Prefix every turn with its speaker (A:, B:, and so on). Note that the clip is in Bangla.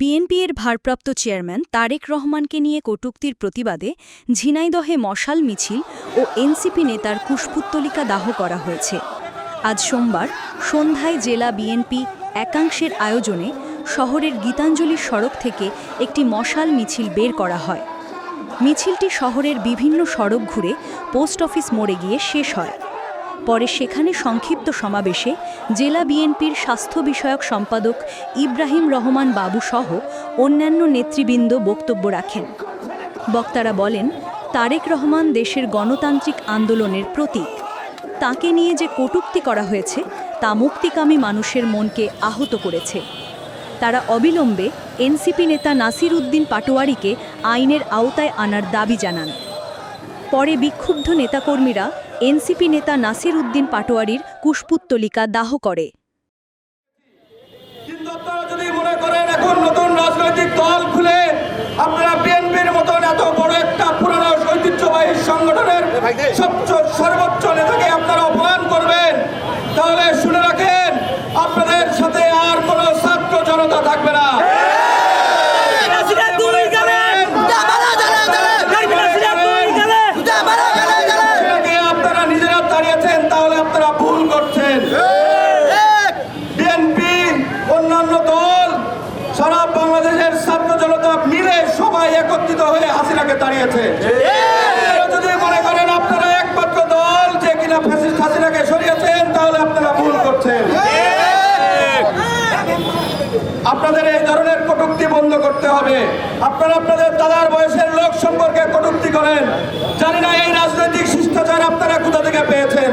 A: বিএনপির ভারপ্রাপ্ত চেয়ারম্যান তারেক রহমানকে নিয়ে কটূক্তির প্রতিবাদে ঝিনাইদহে মশাল মিছিল ও এনসিপি নেতার কুশপুত্তলিকা দাহ করা হয়েছে। আজ সোমবার সন্ধ্যায় জেলা বিএনপি একাংশের আয়োজনে শহরের গীতাঞ্জলি সড়ক থেকে একটি মশাল মিছিল বের করা হয়। মিছিলটি শহরের বিভিন্ন সড়ক ঘুরে পোস্ট অফিস মোড়ে গিয়ে শেষ হয়। পরে সেখানে সংক্ষিপ্ত সমাবেশে জেলা বিএনপির স্বাস্থ্য বিষয়ক সম্পাদক ইব্রাহিম রহমান বাবু সহ অন্যান্য নেতৃবৃন্দ বক্তব্য রাখেন। বক্তারা বলেন, তারেক রহমান দেশের গণতান্ত্রিক আন্দোলনের প্রতীক। তাকে নিয়ে যে কটূক্তি করা হয়েছে, তা মুক্তিকামী মানুষের মনকে আহত করেছে। তারা অবিলম্বে এনসিপি নেতা নাসির উদ্দিন পাটোয়ারিকে আইনের আওতায় আনার দাবি জানান। পরে বিক্ষুব্ধ নেতাকর্মীরা এনসিপি নেতা নাসির উদ্দিন পাটোয়ারির কুশপুত্তলিকা দাহ করে।
B: কিন্তু আপনারা যদি মনে করেন এখন নতুন রাজনৈতিক দল খুলে আপনারা বিএনপির মতন এত বড় একটা পুরনো ঐতিহ্যবাহী সংগঠনের সবচেয়ে সর্বোচ্চ নেতাকে আপনারা অপমান করবেন তাহলে শুনে রাখেন আপনাদের সাথে আর কোনো ছাত্র জনতা থাকবে না সেটাকে আপনারা নিজেরা দাঁড়িয়েছেন তাহলে আপনারা ভুল করছেন বিএনপি অন্যান্য দল সারা বাংলাদেশের ছাত্র জনতা মিলে সবাই একত্রিত হয়ে হাসিনাকে দাঁড়িয়েছে। যদি মনে করেন আপনারা একমাত্র দল যে কিনা ফ্যাসিস্ট হাসিনাকে সরিয়েছেন, তাহলে আপনারা ভুল করছেন। আপনাদের এই ধরনের কটূক্তি বন্ধ করতে হবে। আপনারা আপনাদের দাদার বয়সের লোক সম্পর্কে কটূক্তি করেন। জানি না এই রাজনৈতিক শিষ্টাচার আপনারা কোথা থেকে পেয়েছেন?